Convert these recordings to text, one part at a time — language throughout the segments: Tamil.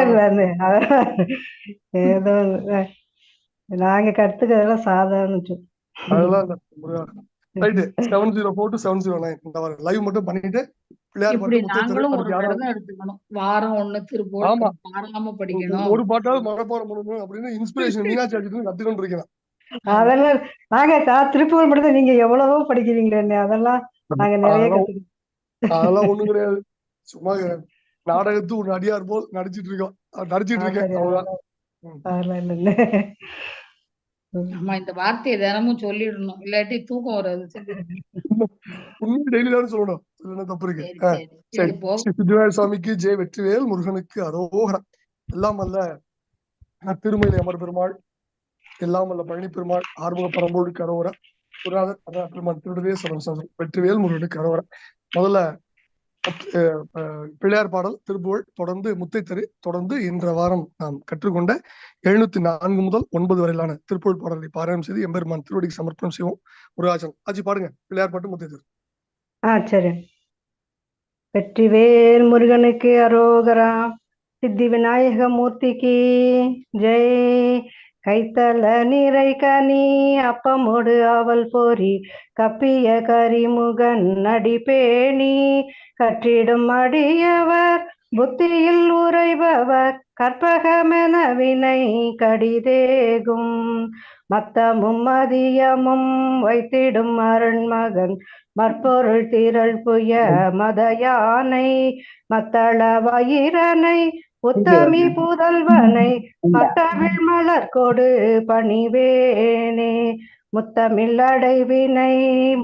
அதெல்லாம் ஏதோ நாங்க கத்துக்கிறதெல்லாம் சாதாரண அதெல்லாம் right seven zero four two seven zero nine இந்த லைவ் மட்டும் பண்ணிட்டு வாரம் ஒண்ணு திருப்பூர் படிக்கணும். ஒரு பாட்டாவது மனப்பாடம் பண்ணணும் அப்படின்னு இன்ஸ்பிரேஷன் மீனாட்சி ஆச்சு கத்துக்கிட்டு இருக்கேன் அதெல்லாம் நாங்க திருப்பூர் மட்டும் நீங்க எவ்வளவோ படிக்கிறீங்களே அதெல்லாம் நாங்க நிறைய அதெல்லாம் ஒண்ணும் கிடையாது. சும்மா நாடகத்து ஒரு நடிகார் போல் நடிச்சிட்டு இருக்கோம். நடிச்சிட்டு இருக்கேன். அவ்வளவுதான். நம்ம இந்த வார்த்தையை தினமும் சொல்லிடணும். இல்லாட்டி தூக்கம் வராது. உண்மை டெய்லி தானே சொல்லணும். இல்லைன்னா தப்பு இருக்கு? சித்திராய சுவாமிக்கு ஜெய் வெற்றிவேல் முருகனுக்கு அரோகரம் எல்லாம் அல்ல அஹ் திருமலை அமர் பெருமாள். எல்லாம் அல்ல பழனி பெருமாள். ஆறுமுக பரம்போடுக்கு அரோகரம் குருநாதர் அதான் பெருமாள் திருடவே சொல்றோம் வெற்றிவேல் முருகனுக்கு அரோகரம் முதல்ல பிள்ளையார் பாடல் திருப்புகழ் தொடர்ந்து முத்தை தொடர்ந்து இன்ற வாரம் நாம் கற்றுக்கொண்ட எழுநூத்தி நான்கு முதல் ஒன்பது வரையிலான திருப்புகழ் பாடலை பாராயணம் செய்து எம்பெருமான் திருவடிக்கு சமர்ப்பணம் செய்வோம். முருகாச்சலம் ஆச்சு பாடுங்க. பிள்ளையார் பாட்டு முத்தை தரு ஆ சரி. வெற்றிவேல் முருகனுக்கு அரோகரா சித்தி விநாயக மூர்த்திக்கு ஜெய். கைத்தல நிறை கனி அப்பமோடு அவல் பொறி கப்பிய கரிமுகன் நடிபேணி கற்றிடும் அடியவர் புத்தியில் உறைபவர் கற்பகமென வினை கடிதேகும். மத்தமும் மதியமும் வைத்திடும் அருண்மகன் மற்பொருள் திரள் புய மத யானை மத்தள வயிரனை உத்தமி புதல்வனை பட்டவிழ் மலர் கொடு பணிவேனே. முத்தமிழ் அடைவினை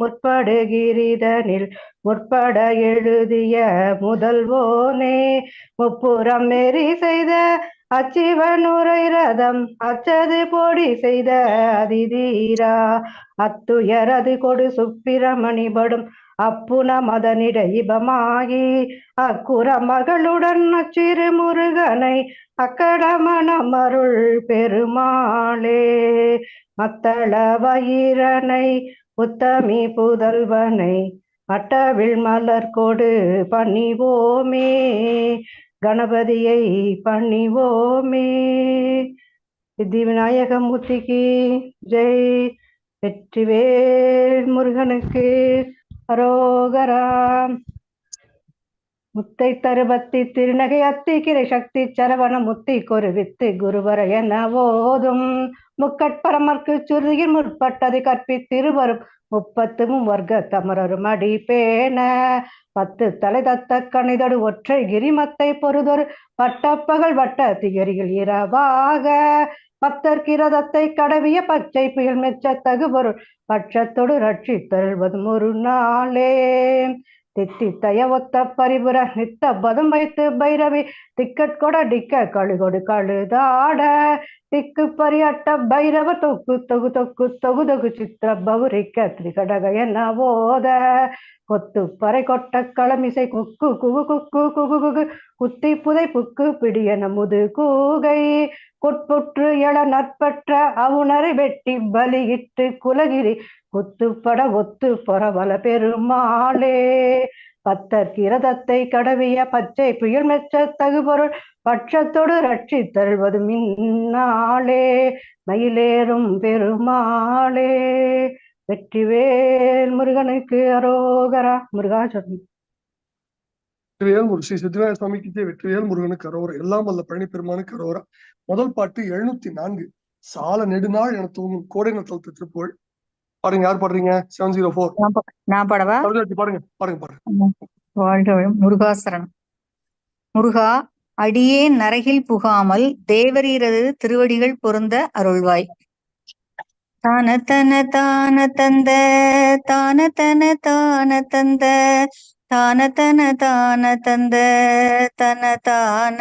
முற்படுகிரிதனில் முற்பட எழுதிய முதல்வோனே. முப்புறம் நெறி செய்த அச்சிவனுரை ரதம் அச்சது பொடி செய்த அதிதீரா. அத்துயரது கொடு சுப்பிரமணிபடும் அப்புன மதனிட இபமாகி அக்குற மகளுடன் அச்சிறு முருகனை அக்கடமணம் அருள் பெருமாளே. மத்தள வயிரனை உத்தமி புதல்வனை அட்டவிழ் மலர் கொடு பணிவோமே. கணபதியை பணிவோமே. சித்தி விநாயகமூர்த்திக்கு ஜெய். வெற்றிவேல் முருகனுக்கு அரோகரா முத்தை தருபத்தி திருநகை அத்திக்கிரை சக்தி சரவண முத்தி கொரு வித்து குருவர என ஓதும். முக்கட்பரமர்க்கு சுருதியின் முற்பட்டது கற்பித்திருவரும் முப்பத்தும் வர்க்க தமரரும் அடி பேண பத்து தலை தத்த கணிதடு ஒற்றை கிரிமத்தை பொறுதொரு பட்டப்பகல் வட்ட திகரிகள் இரவாக. பக்தர் கிரதத்தை கடவிய பச்சை புயல் மெச்ச தகுபொருள் பட்சத்தோடு ரட்சி தருள்வதும் ஒரு நாளே. தித்தி தய ஒத்த பரிபுர நித்த பதம் வைத்து பைரவி திக்கட் கொட டிக்க கழுகொடு கழுதாட. திக்கு பரியட்ட பைரவ தொக்கு தொகு தொக்கு தொகு தொகு சித்திர பௌரிக்க திரிகடக என ஓத. கொத்து பறை கொட்ட களமிசை குக்கு குகு குக்கு குகு குகு குத்தி புதை புக்கு பிடியன முது கூகை. கொட்புற்று எழ நற்பற்ற அவுணரை வெட்டி பலியிட்டு குலகிரி. குத்துப்பட ஒத்து பொறவல பெருமாளே பத்தர் கிரதத்தை கடவிய பச்சை புயல் மெச்ச தகுபொருள் பட்சத்தோடு ரட்சி தருவது மின்னாளே மயிலேறும் பெருமாளே. வெற்றிவேல் முருகனுக்கு அரோகரா. முருகாச்சரணம் வெற்றிவேல் முரு ஸ்ரீ சித்திராய சுவாமிக்கு வெற்றிவேல் முருகனுக்கு அரோகரம் எல்லாம் வல்ல பழனி பெருமானுக்கு அரோகரம் முதல் பாட்டு எழுநூத்தி நான்கு. சால நெடுநாள் என தூங்கும் கோடை நத்தல் திருப்புகழ் பாருங்க யார் பாடுறீங்க? செவன் ஜீரோ ஃபோர் நான் பாடவா? பாருங்க பாருங்க. பாருங்க வாழ்க. முருகாசரணம். முருகா அடியேன் நரகில் புகாமல் தேவரீரது திருவடிகள் பொருந்த அருள்வாய். தான தன தான தந்த தான தன தான தந்த தான தன தான தந்த தன தான.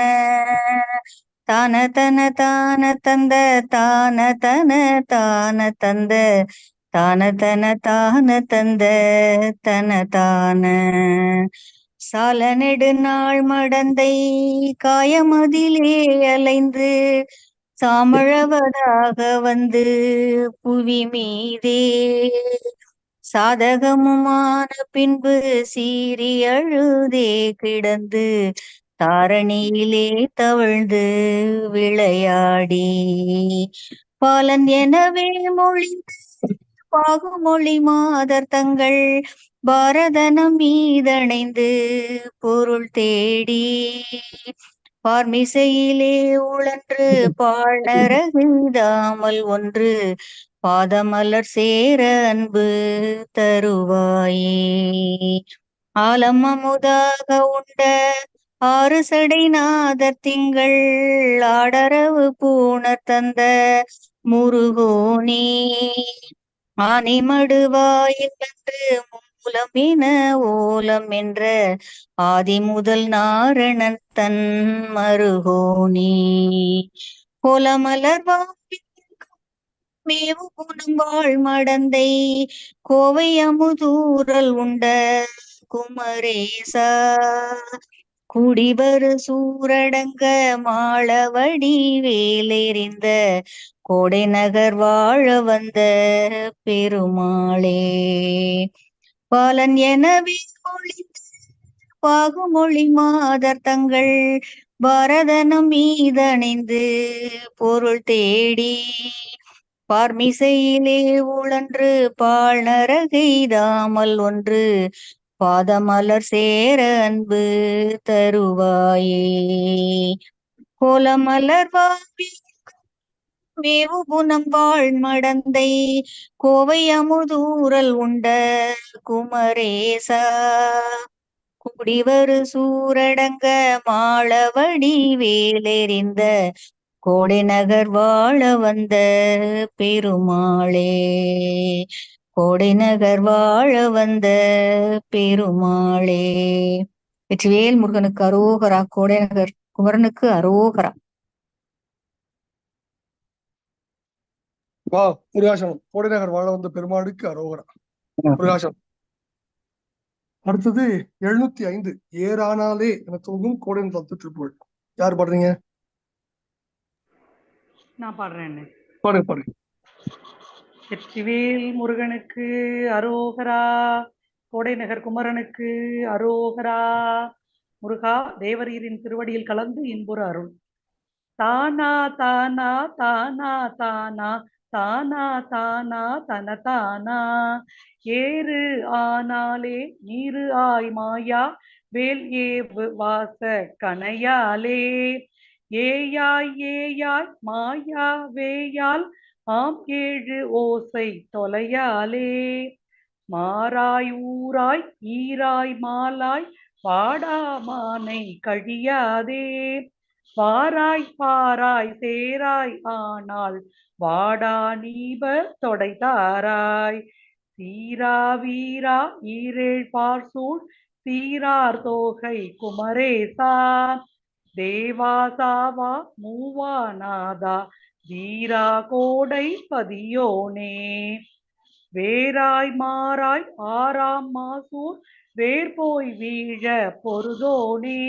தான தன தான தந்த தான தன தான தந்த. தான தன தான தந்த தன தான. சால நெடுநாள் மடந்தை காயமதிலே அலைந்து சாமழவதாக வந்து புவி மீதே சாதகமுமான பின்பு சீறி அழுதே கிடந்து தாரணியிலே தவழ்ந்து விளையாடி. பாலன் எனவே மொழிந்து பாகுமொழி மாதர் தங்கள் பாரதனம் மீதணைந்து பொருள் தேடி. பார்மிசையிலே உழன்று பாழ்நரகிதாமல் ஒன்று பாதமலர் சேர அன்பு தருவாயே. ஆலம் அமுதாக உண்ட ஆறு சடை நாதர் திங்கள் ஆடரவு பூணர் தந்த முருகோனே. ஆனை மடுவாயில் என்று மூலம் என ஓலம் என்ற ஆதி முதல் நாரணன் தன் மருகோனே. கோலமலர் மேவு குணம் வாழ் மடந்தை. கோவை அமுதூரல் உண்ட குமரேசா. குடிவரு சூரடங்க மாளவடி வேலெறிந்த கோடை நகர் வாழ வந்த பெருமாளே. பாலன் எனவே ஒளிந்து பாகுமொழி மாதர் தங்கள் பரதனம் மீதணிந்து பொருள் தேடி பார்மிசையிலே உழன்று பால் நரகைதாமல் ஒன்று பாதமலர் சேர அன்பு தருவாயே. கோலமலர் வாவி மேவு குணம் வாழ் மடந்தை கோவை அமுதூரல் உண்ட குமரேசா. குடிவரு சூரடங்க மாளவடி வேலெறிந்த கோடை நகர் வாழ வந்த பெருமாளே. கோடை நகர் வாழ வந்த பெருமாளே. வெற்றிவேல் முருகனுக்கு அரோகரா கோடை நகர் குமரனுக்கு அரோகரா. வா முருகாசனம். கோடைநகர் வாழ வந்த பெருமாளுக்கு அரோகரா. முருகாசனம். அடுத்தது எழுநூத்தி ஐந்து ஏறானாலே என தோங்கும் கோடை தத்து திருப்புகழ் யார் பாடுறீங்க? நான் பாடுறேன்னு பாடுங்க பாடுங்க. வெற்றிவேல் முருகனுக்கு அரோகரா கோடைநகர் குமரனுக்கு அரோகரா முருகா தேவரீரின் திருவடியில் கலந்து இன்புற அருள். தானா தானா தானா தானா தானா தானா தன தானா. ஏறு ஆனாலே நீரு ஆய் மாயா வேல் ஏவு வாச கனையாலே ஏயாய் ஏயாய் மாயா வேயால் ஆம் ஏழு ஓசை தொலையாலே. மாறாய் ஊராய் ஈராய் மாலாய் பாடாமானை கழியாதே. வாராய் பாராய் சேராய் ஆனால் வாடா நீப தொடைதாராய். சீரா வீரா ஈரேழ் பார்சூழ் சீரார் தோகை குமரேசா. தேவாசாவா மூவாநாதா வீரா கோடை பதியோனே. வேராய் மாறாய் ஆறாம் மாசூர் வேர்போய் வீழ பொருதோனே.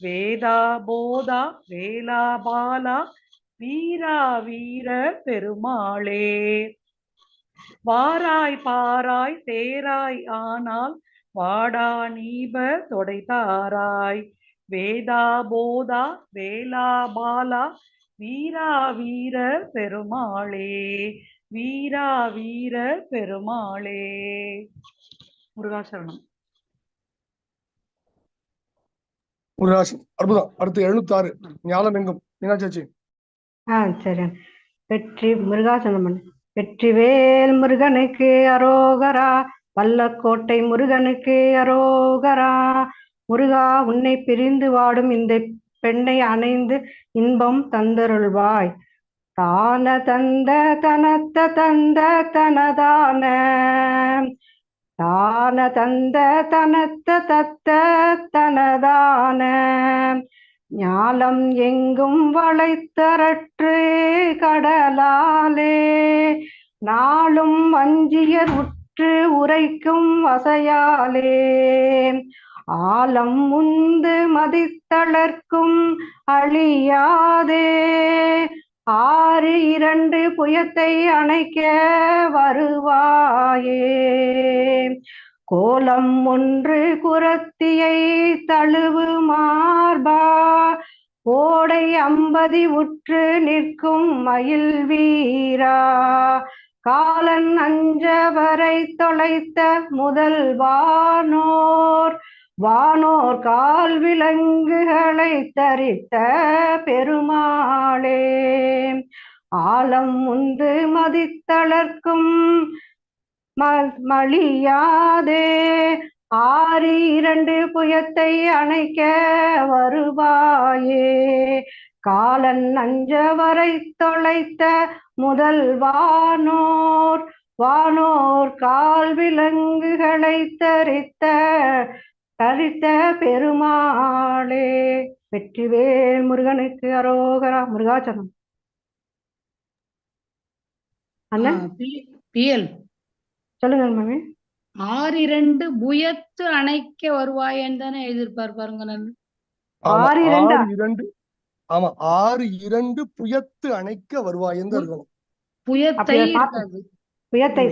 வேதா போதா வேலா பாலா வீரா வீர பெருமாளே. வாராய் பாராய் தேராய் ஆனால் வாடா நீப தொடைத்தாராய். வேதா போதா வேலா பாலா வீரா வீர பெருமாளே வீரா வீர பெருமாளே. முருகாசரணம். முருகாசனம் அற்புதம். அடுத்து எழுநூத்தி ஆறு ஞானம் எங்கும் மீனாட்சி ஆ சரி. வெற்றி முருகாசனம் வெற்றிவேல் முருகனுக்கு அரோகரா வல்லக்கோட்டை முருகனுக்கு அரோகரா முருகா உன்னை பிரிந்து வாடும் இந்த பெண்ணை அணைந்து இன்பம் தந்தருள்வாய். தான தந்த தனத்த தந்த தனதான. தான தந்த தனத்த தத்த தனதான. ஞாலம் எங்கும் வளைத்தரற்று கடலாலே. நாளும் வஞ்சியர் உற்று உரைக்கும் வசையாலே. ஆலம் முந்து மதித்தளர்க்கும் அழியாதே. ஆறு இரண்டு புயத்தை அணைக்க வருவாயே. கோலம் ஒன்று குரத்தியை தழுவு மார்பா. ஓடை அம்பதி உற்று நிற்கும் மயில் வீரா. காலன் அஞ்சவரை தொலைத்த முதல் வானோர் கால் விலங்குகளை தரித்த பெருமாளே. ஆலம் உந்து மதித்தளர்க்கும் ம- மழியாதே. ஆறு இரண்டு புயத்தை அணைக்க வருவாயே. காலன் நஞ்ச வரை தொலைத்த முதல் வானோர் வானோர் கால் விலங்குகளை தரித்த தரித்த பெருமாளே வெற்றிவேல் முருகனுக்கு அரோகரா. முருகாச்சலம் பிஎல். சொல்லுங்க மாமி ஆறு இரண்டு புயத்து அணைக்க வருவாயன்னு தானே எழுதியிருப்பார் பாருங்க ஆறு இரண்டா? ஆமா ஆறு இரண்டு புயத்து அணைக்க வருவாயன்னு இருக்கணும். புயத்தை புயத்தை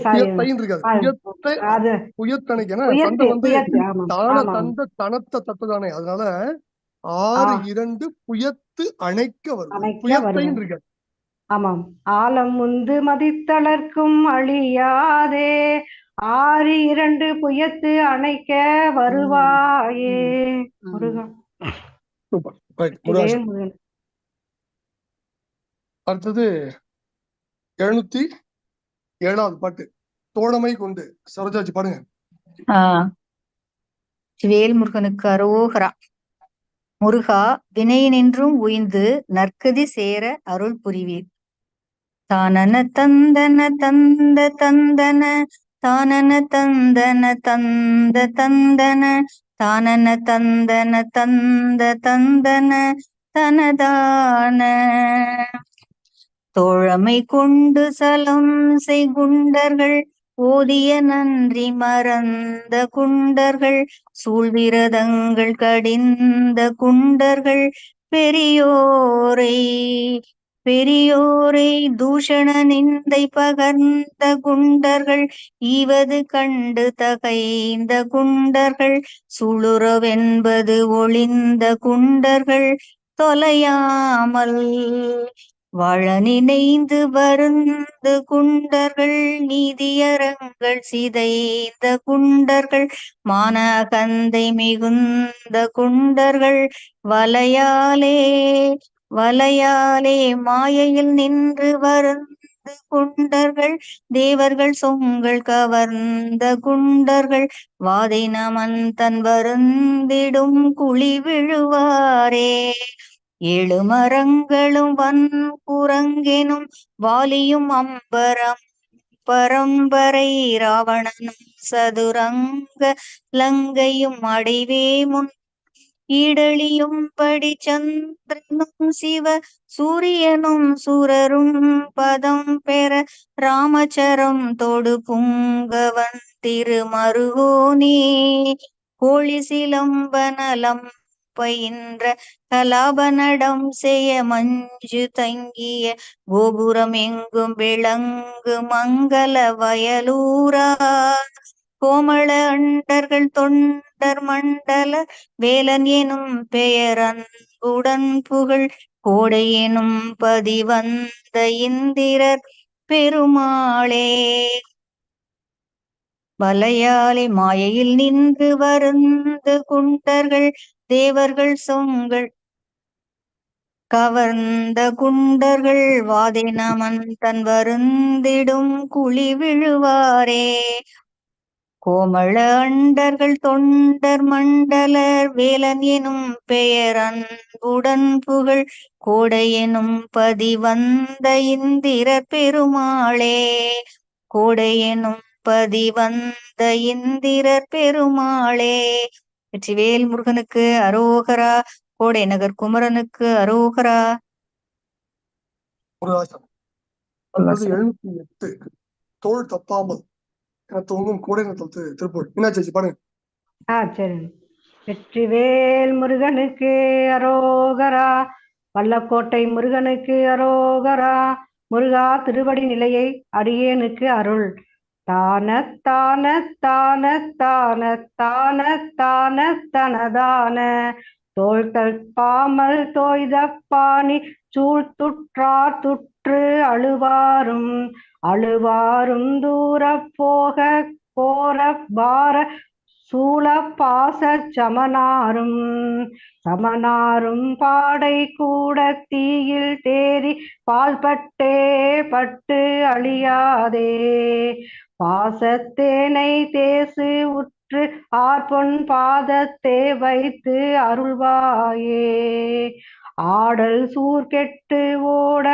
தனத்த அதனால ஆறு. இரண்டு புயத்து அணைக்க வரும். இருக்காது ஆமாம். ஆலம் முந்து மதித்தளர்க்கும் அழியாதே. ஆறு இரண்டு புயத்து அணைக்க வருவாயே. முருகன். அடுத்தது எழுநூத்தி ஏழாவது பாட்டு தோழமை கொண்டு. சரோஜாஜி பாருங்க ஆஹ் வேல் அரோகரா. முருகா வினையினின்றும் உய்ந்து நற்கதி சேர அருள் புரிவீர். தானன தந்தன தந்த தந்தன தானன தந்தன தந்த தந்தன தானன தந்தன தந்த தந்தன தனதான. தோழமை கொண்டு சலம் செய்குண்டர்கள் ஓதிய நன்றி மறந்த குண்டர்கள் சூழ்விரதங்கள் கடிந்த குண்டர்கள் பெரியோரை பெரியோரை தூஷண நிந்தை பகர்ந்த குண்டர்கள் ஈவது கண்டு தகைந்த குண்டர்கள் சுளுரவென்பது ஒளிந்த குண்டர்கள் தொலையாமல் வாழ நினைந்து வருந்து குண்டர்கள் நீதியரங்கள் சிதைந்த குண்டர்கள் மானகந்தை மிகுந்த குண்டர்கள் வலையாலே வலையாலே மாயையில் நின்று வருந்து குண்டர்கள் தேவர்கள் சொங்கள் கவர்ந்த குண்டர்கள் வாதை நமன் தன் வருந்திடும் குழி விழுவாரே. ஏழு மரங்களும் வன் குரங்கெனும் வாலியும் அம்பரம் பரம்பரை ராவணனும் சதுரங்க லங்கையும் அடைவே முன் ஈடழியும் படி சந்திரனும் சிவ சூரியனும் சூரரும் பதம் பெற ராமச்சரம் தொடு புங்கவன் திருமருகோனே. கோழி சிலம்பனலம் பயின்ற கலாபனடம் செய்ய மஞ்சு தங்கிய கோபுரம் எங்கும் விளங்கு மங்கள வயலூரா. கோமள அண்டர்கள் தொண்டர் மண்டல வேலன் எனும் பெயர் அன்புடன் புகழ். கோடை எனும் பதிவந்த இந்திரர் பெருமாளே. வலையாளி மாயையில் நின்று வருந்து குண்டர்கள் தேவர்கள் சொங்கள். கவர்ந்த குண்டர்கள் வாதினமன் தன் வருந்திடும் குழி விழுவாரே. கோமள அண்டர்கள் தொண்டர் மண்டலர் வேலன் எனும் பெயர் அன்புடன் புகழ். கோடை எனும் பதிவந்த இந்திர பெருமாளே. கோடை எனும் பதிவந்த இந்திரர் பெருமாளே. வெற்றிவேல் முருகனுக்கு அரோகரா கோடை நகர் குமரனுக்கு அரோகரா. எழுநூத்தி எட்டு. தோள் தப்பாமல். என கோடை நத்தத்து திருப்பூர். மீனாட்சி பாடுங்க ஆ சரி வெற்றிவேல் முருகனுக்கு அரோகரா வல்லக்கோட்டை முருகனுக்கு அரோகரா முருகா திருவடி நிலையை அடியேனுக்கு அருள். தானத்தான தான தான தனதான. தோள்கள் பாமல் தோய்தப்பாணி சூழ் துற்றார் துற்று அழுவாரும். அழுவாரும் தூர போக போற பார சூழ பாச சமனாரும். சமனாரும் பாடை கூட தீயில் தேறி பால்பட்டே பட்டு அழியாதே. பாசத்தேனை தேசு உற்று ஆர்பொன் பாதத்தே வைத்து அருள்வாயே. ஆடல் சூர்கெட்டு ஓட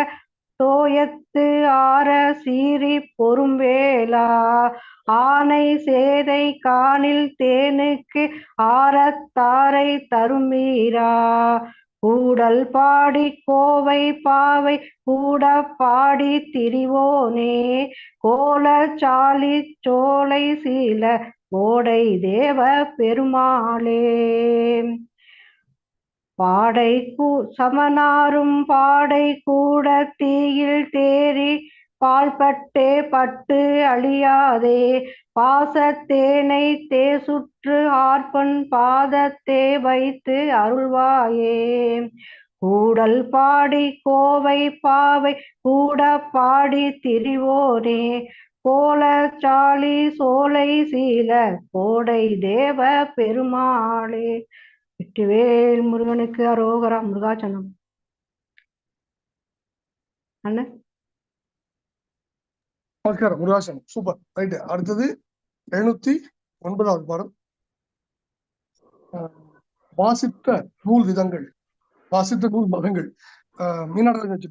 தோயத்து ஆற சீறி பொறும்பேலா ஆனை சேதை காணில் தேனுக்கு ஆரத்தாரை தருமீரா. கூடல் பாடி கோவை பாவை கூட பாடி திரிவோனே. கோல சாலி சோலை சீல கோடை தேவ பெருமாளே. பாடை கூ சமனாரும் பாடை கூட தீயில் தேறி பால்பட்டே பட்டு அழியாதே பாசத்தேனை தேசுற்று ஆர்ப்பன் பாதத்தே வைத்து அருள்வாயே. கூடல் பாடி கோவை பாவை கூட பாடி திரிவோனே. கோல சாலி சோலை சீல கோடை தேவ பெருமாளே. வெற்றிவேல் முருகனுக்கு அரோகரா முருகாச்சனம் அண்ணன்? நமஸ்காரம் முருகாசனம். சூப்பர். ரைட்டு. அடுத்தது எழுநூத்தி ஒன்பதாவது பாடம் வாசித்த நூல் விதங்கள். வாசித்த நூல் மகங்கள். ஆஹ் வச்சு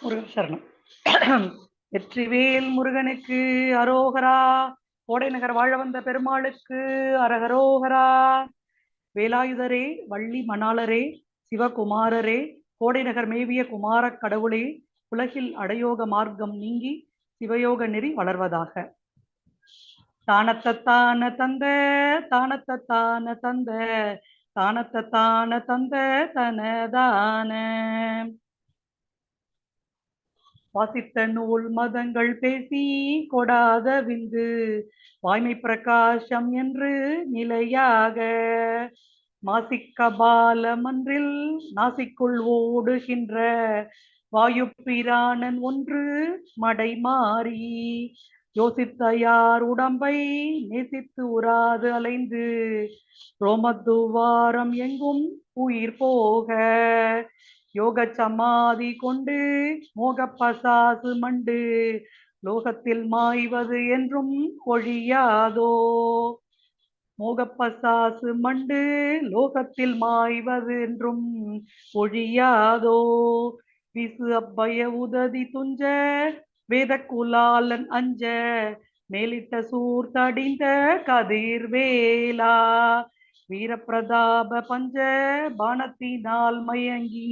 முருகன் சரணம் வெற்றிவேல் முருகனுக்கு அரோகரா. கோடை நகர் வாழ வந்த பெருமாளுக்கு அரகரோகரா. வேலாயுதரே வள்ளி மணாளரே சிவகுமாரரே கோடை நகர் மேவிய குமாரக் கடவுளே உலகில் அடயோக மார்க்கம் நீங்கி சிவயோக நெறி வளர்வதாக. தானத்தத்தான தந்த தானத்தத்தான தந்த தானத்தத்தான தந்த தனதான. வாசித்த நூல் மதங்கள் பேசி கொடாத விந்து வாய்மை பிரகாசம் என்று நிலையாக. மாசிக்க பாலமன்றில் நாசிக்குள் ஓடுகின்ற வாயு பிராணன் ஒன்று மடை மாறி யோசித்த யார் உடம்பை நேசித்து உராது அலைந்து ரோமத்துவாரம் எங்கும் உயிர் போக யோக சமாதி கொண்டு மோக பசாசு மண்டு லோகத்தில் மாய்வது என்றும் ஒழியாதோ? மோகப்பசாசு மண்டு லோகத்தில் மாய்வது என்றும் ஒழியாதோ? விசு அப்பய உததி துஞ்ச வேத குலாலன் அஞ்ச மேலிட்ட சூர்த்தடிந்த கதிர்வேலா வீரப்பிரதாப பஞ்ச பானத்தினால் மயங்கி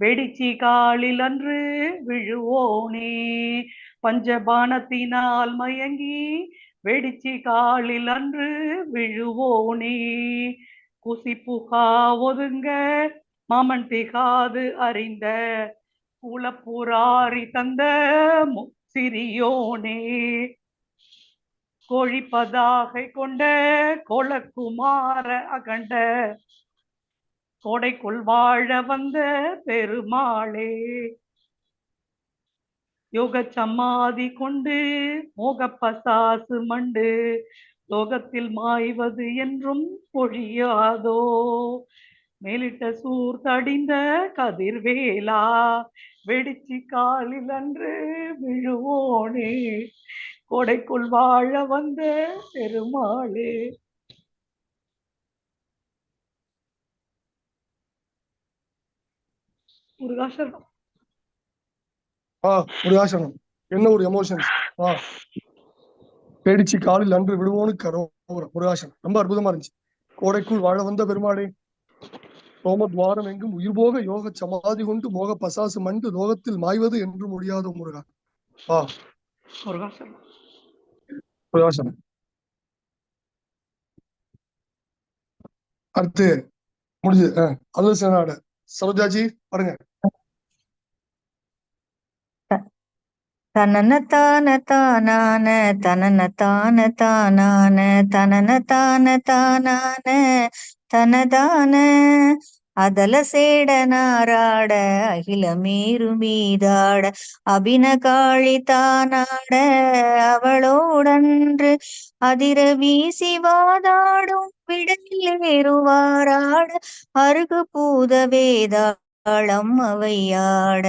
வெடிச்சி காலில் அன்று விழுவோனே. பஞ்சபானத்தினால் மயங்கி வெடிச்சி காலில் அன்று விழுவோனே. குசிப்புகா ஒதுங்க மாமன் திகாது அறிந்த குலப்புராரி தந்த மு- சிறியோனே கோழிப்பதாகை கொண்ட கோலக்குமார அகண்ட கோடைக்குள் வாழ வந்த பெருமாளே. யோக சமாதி கொண்டு மோகப்பசாசு மண்டு லோகத்தில் மாய்வது என்றும் பொழியாதோ. மேலிட்ட சூர் தடிந்த கதிர்வேலா வெடிச்சு காலில் அன்று விழுவோனே. கோடைக்குள் வாழ வந்த பெருமாளே. முருகாசரணம். ஆ முருகாசனம் என்ன ஒரு எமோஷன்ஸ் ஆ. பேடிச்சு காலில் அன்று விடுவோனுக்கு கரோரம் முருகாசனம் ரொம்ப அற்புதமா இருந்துச்சு. கோடைக்குள் வாழ வந்த பெருமாளே. ரோம துவாரம் எங்கும் உயிர் போக யோக சமாதி கொண்டு மோக பசாசு மண்டு லோகத்தில் மாய்வது என்று முடியாத முருகா. ஆ முருகாசனம் அடுத்து முடிஞ்சது ஆ அது நாடு சரோஜாஜி பாருங்க. தனன தான தானான தனன தான தானான தனன தான தானான தனதான அதல சேடனாராட அகில மேரு மீதாட அபின காளி தானாட அவளோடன்று அதிர வீசி வாதாடும் விடலேறுவாராட அருகு பூத வேதா தாளம் அவையாட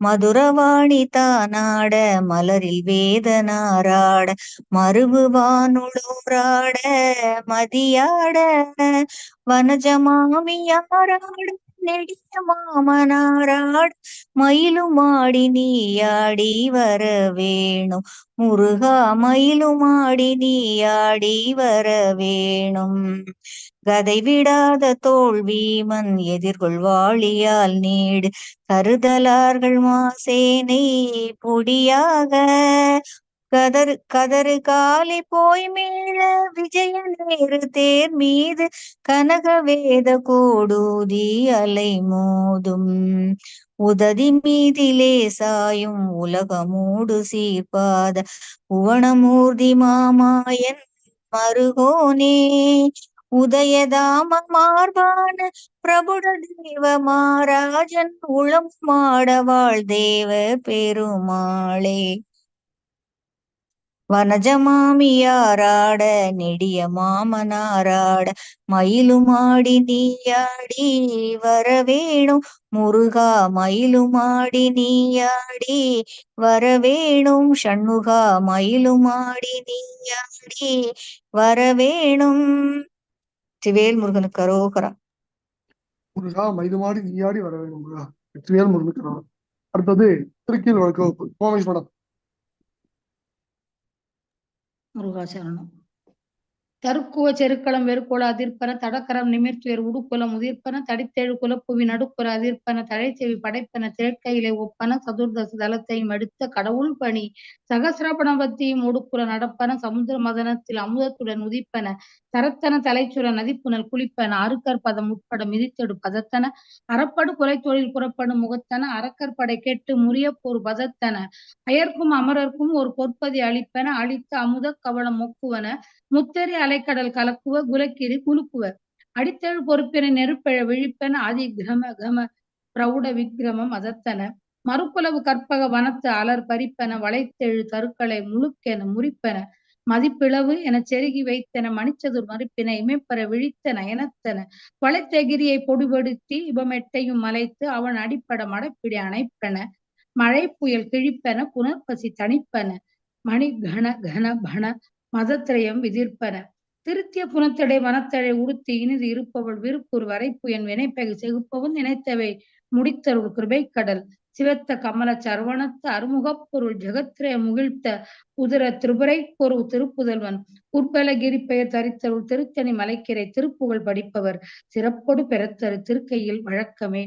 மதுரவாணி தானாட மலரில் வேதனாராட மருவு வானுளோராட மதியாட வனஜமாமியாராட நெடிய மாமனாராட மயிலுமாடி நீயாடி வர வேணும் முருகா மயிலுமாடி நீயாடி வர வேணும். கதை விடாத தோல்வீமன் எதிர்கொள்வாளியால் நீடு. கருதலார்கள் மாசேனை பொடியாக. கதறு கதறு காலி போய் மீள விஜய நேரு தேர் மீது. கனக வேத கோடூதி அலை மோதும். உததி மீதிலே சாயும் உலகமூடு சீர்பாத. புவனமூர்த்தி மாமாயன் மருகோனே. உதயதாம மார்பான பிரபுட தேவ மாராஜன் உளம் மாடவாள் தேவ பெருமாளே. வனஜமாமியாராட நெடிய மாமனாராட மயிலுமாடி நீயாடி வரவேணும். முருகா மயிலுமாடி நீயாடி வரவேணும். ஷண்முகா மயிலுமாடி நீயாடி வரவேணும். திவேல் முருகனுக்கு அரோகரா. முருகா மயிலுமாடி நீயாடி வர வேண்டும் முருகா. வெற்றிவேல் முருகனுக்கு அரோகரா. அடுத்தது திருக்கீழ் வழக்கு வகுப்பு கோமேஷ் மேடம் முருகாசரணம் தருக்குவ செருக்களம் வெறுக்குல அதிர்ப்பன தடக்கரம் நிமிர்த்துயர் உடுக்குல முதிர்ப்பன தடித்தெழு குலப்புவி நடுக்குல அதிர்ப்பன தழைச்செவி படைப்பன திரட்கையிலே ஒப்பன சதுர்தச தலத்தையும் அடுத்த கடவுள் பணி. சகசிரபணபத்தியும் ஒடுக்குல நடப்பன சமுத்திர மதனத்தில் அமுதத்துடன் உதிப்பன தரத்தன தலைச்சுர நதிப்புனல் குளிப்பன அருக்கர் பதம் உட்பட மிதித்தெடு பதத்தன அறப்படு குலைத்தொழில் புறப்படும் முகத்தன அறக்கற்படை கெட்டு முறிய போர் பதத்தன அயர்க்கும் அமரர்க்கும் ஒரு பொற்பதி அளிப்பன அளித்த அமுத கவளம் மொக்குவன முத்தறி அலைக்கடல் கலக்குவ குலக்கிரி குலுக்குவ. அடித்தெழு பொறுப்பினை நெருப்பெழ விழிப்பன ஆதி கிரம கம பிரௌட விக்கிரமம் அதத்தன. மறுப்புலவு கற்பக வனத்து அலர் பறிப்பன வளைத்தெழு தருக்களை முழுக்கென முறிப்பன. மதிப்பிளவு என செருகி வைத்தன மணிச்சதுர் மறுப்பின இமைப்பெற விழித்தன எனத்தன வளைத்தெகிரியை பொடிபடுத்தி இவமெட்டையும் மலைத்து அவன் அடிப்பட மடப்பிடி அணைப்பன மழை புயல் கிழிப்பன புனர்பசி தணிப்பன மணி கன கன பண மதத்திரயம் விதிர்ப்பன. திருத்திய புனத்தடை வனத்தடை உடுத்தி இனிது இருப்பவள் விருப்பூர் வரைப்புயன் வினைப்பகை செகுப்பவன் நினைத்தவை முடித்தருள் கிருபை கடல் சிவத்த கமல சரவணத்த அருமுகப் பொருள் முகிழ்த்த உதிர திரிபுரை பொரு திருப்புதல்வன். உற்பலகிரி பெயர் தரித்தருள் திருத்தணி மலைக்கிரை திருப்புகழ் படிப்பவர். சிறப்பொடு பெறத்தரு திருக்கையில் வழக்கமே.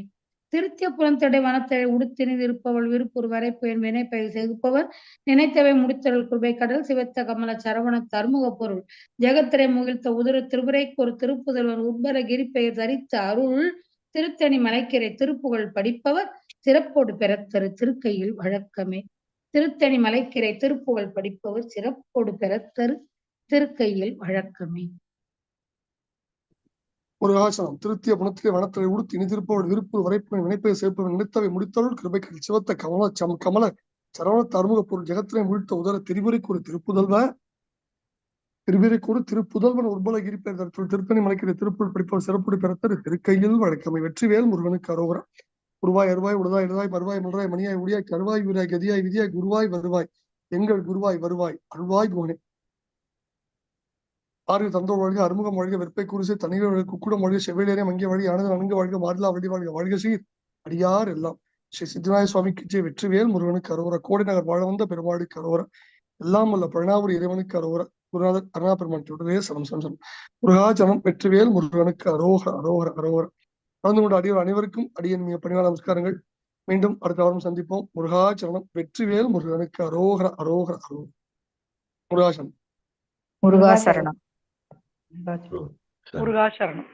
திருத்திய புலந்தடை வனத்தடை உடுத்தினில் இருப்பவள் விருப்பூர் வரைப்பு என் வினைப்பெயர் செகுப்பவர் நினைத்தவை முடித்தருள் கிருபை கடல் சிவத்த கமல சரவண தர்முக பொருள். ஜெகத்திரை முகிழ்த்த உதிர திருபுரைக்கு ஒரு திருப்புதல்வன். உட்பர கிரிப்பெயர் தரித்த அருள் திருத்தணி மலைக்கிரை திருப்புகழ் படிப்பவர். சிறப்போடு பெறத்தரு திருக்கையில் வழக்கமே. திருத்தணி மலைக்கிரை திருப்புகழ் படிப்பவர் சிறப்போடு பெறத்தரு திருக்கையில் வழக்கமே. முருகாசனம் திருத்திய புனத்திலே வனத்திலே உடுத்தி இனிதிருப்பவள் விருப்பு வரைப்பு நினைப்பை சேர்ப்பவன் நினைத்தவை முடித்தவள் கிருபைகள் சிவத்த கமல சம் கமல சரவண தருமுக பொருள் ஜெகத்திலே முழித்த உதர திரிபுரைக்கு ஒரு திருப்புதல்வ. திருவிரைக்கு ஒரு திருப்புதல்வன் உர்பல கிரிப்பேர் திருத்தணி மலைக்கிற திருப்புள் படிப்பவர் சிறப்புடி பெறத்தரு திருக்கையில் வழக்கமை. வெற்றிவேல் முருகனுக்கு அரோகரம் குருவாய் அருவாய் உடதாய் இடதாய் மறுவாய் மலராய் மணியாய் ஒடியாய் கருவாய் வீராய் கதியாய் விதியாய் குருவாய் வருவாய் எங்கள் குருவாய் வருவாய் அருள்வாய் புவனே ஆறு தந்தோர் வாழ்க அறுமுகம் வாழ்க வெப்பை குருசை தண்ணீர் வாழ்க குக்குடம் வாழ்க செவ்வேலேரே மங்கிய வழி ஆனந்த நன்கு வாழ்க மாறிலா வழி வாழ்க வாழ்க சீர் அடியார் எல்லாம். ஸ்ரீ சித்தநாய சுவாமி ஜெய வெற்றிவேல் முருகனுக்கு அரோர கோடி நகர் வாழ வந்த பெருமாளுக்கு அரோர எல்லாம் உள்ள பிரணாபுரி இறைவனுக்கு அரோர குருநாதர் அருணா பெருமான் தொடரே சரம் சரம் சரம் முருகாச்சலம் வெற்றிவேல் முருகனுக்கு அரோகர அரோகர அரோகர. கலந்து கொண்ட அடியோர் அனைவருக்கும் அடியன் மிக பணிவான நமஸ்காரங்கள். மீண்டும் அடுத்த வாரம் சந்திப்போம். முருகாச்சரணம் வெற்றிவேல் முருகனுக்கு அரோகர அரோகர அரோகர. முருகாசனம் முருகா சரணம் முருகா சரணம்